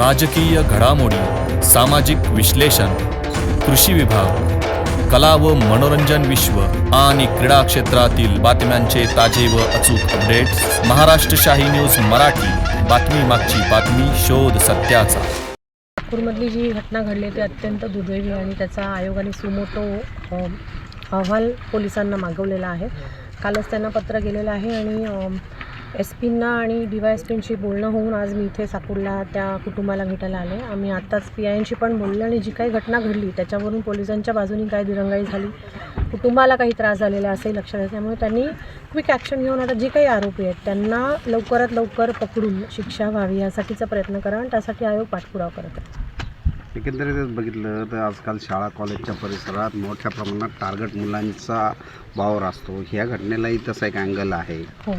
राजकीय घडामोडी सामाजिक विश्लेषण कृषी विभाग कला व मनोरंजन विश्व आणि क्रीडा क्षेत्रातील बातम्यांचे ताजे व अचूक अपडेट्स महाराष्ट्र शाही न्यूज मराठी. बातमी मागची बातमी शोध सत्याचा. नागपूरमधली जी घटना घडली ती अत्यंत दुर्दैवी आणि त्याचा आयोगाने सुमोटो अहवाल पोलिसांना मागवलेला आहे. कालच त्यांना पत्र गेलेलं आहे आणि एस पींना आणि डी वाय एस पींशी बोलणं होऊन आज मी इथे साकूरला त्या कुटुंबाला भेटायला आले. आम्ही आत्ताच पी आयशी पण बोललो आणि जी काही घटना घडली त्याच्यावरून पोलिसांच्या बाजूनी काय दिरंगाई झाली कुटुंबाला काही त्रास झालेला असंही लक्षात येतं त्यामुळे त्यांनी क्विक ॲक्शन घेऊन आता जे काही आरोपी आहेत त्यांना लवकरात लवकर पकडून शिक्षा व्हावी यासाठीचा प्रयत्न करा आणि त्यासाठी आयोग पाठपुरावा करत आहे. एकंदरीतच बघितलं तर आजकाल शाळा कॉलेजच्या परिसरात मोठ्या प्रमाणात टार्गेट मुलांचा वावर असतो. ह्या घटनेलाही तसा एक अँगल आहे. हो.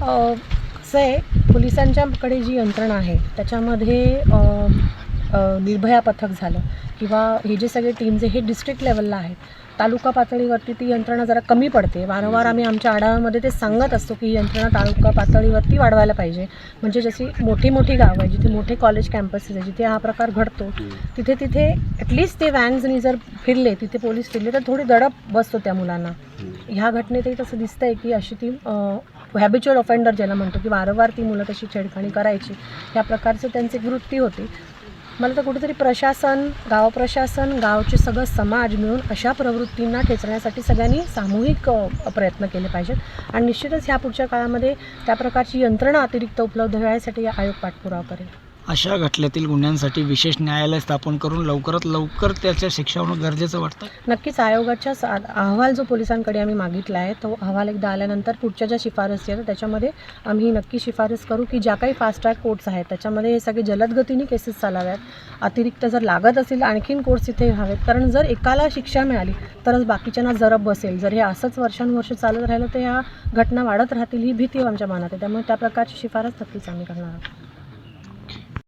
कसं आहे पोलिसांच्याकडे जी यंत्रणा आहे त्याच्यामध्ये निर्भया पथक झालं किंवा हे जे सगळे टीम जे हे डिस्ट्रिक्ट लेवलला आहेत. तालुका पातळीवरती ती यंत्रणा जरा कमी पडते. वारंवार आम्ही आमच्या आढाव्यामध्ये ते सांगत असतो की ही यंत्रणा तालुका पातळीवरती वाढवायला पाहिजे. म्हणजे जशी मोठी मोठी गावं आहे जिथे मोठे कॉलेज कॅम्पसेस आहे जिथे हा प्रकार घडतो तिथे तिथे ॲटलिस्ट ते व्हॅन्सनी जर फिरले तिथे पोलीस फिरले तर थोडी दडप बसतो त्या मुलांना. ह्या घटनेतही तसं दिसतंय की अशी ती हॅबिच्युअल ऑफेंडर ज्याला म्हणतो की वारंवार ती मुलं तशी छेडखाणी करायची या प्रकारचं त्यांची वृत्ती होती. मला तर कुठेतरी प्रशासन गाव प्रशासन गावचे सगळं समाज मिळून अशा प्रवृत्तींना ठेचण्यासाठी सगळ्यांनी सामूहिक प्रयत्न केले पाहिजेत. आणि निश्चितच ह्या पुढच्या काळामध्ये त्या प्रकारची यंत्रणा अतिरिक्त उपलब्ध व्हायसाठी आयोग पाठपुरावा करेल. अशा घटनेतील गुन्ह्यांसाठी विशेष न्यायालय स्थापन करून लवकरात लवकर त्याच्या शिक्षा होणं गरजेचं वाटतं. नक्कीच आयोगाच्या सा अहवाल जो पोलिसांकडे आम्ही मागितला आहे तो अहवाल एकदा आल्यानंतर पुढच्या ज्या शिफारसी आहेत त्याच्यामध्ये आम्ही नक्की शिफारस करू की ज्या काही फास्ट ट्रॅक कोर्ट्स आहेत त्याच्यामध्ये हे सगळे जलदगतीने केसेस चालाव्यात. अतिरिक्त जर लागत असेल आणखीन कोर्ट्स इथे हवेत कारण जर एकाला शिक्षा मिळाली तरच बाकीच्यांना जरब बसेल. जर हे असंच वर्षानुवर्ष चालत राहिलं तर ह्या घटना वाढत राहतील ही भीती आमच्या मनात आहे. त्यामुळे त्या प्रकारची शिफारस नक्कीच आम्ही करणार आहोत.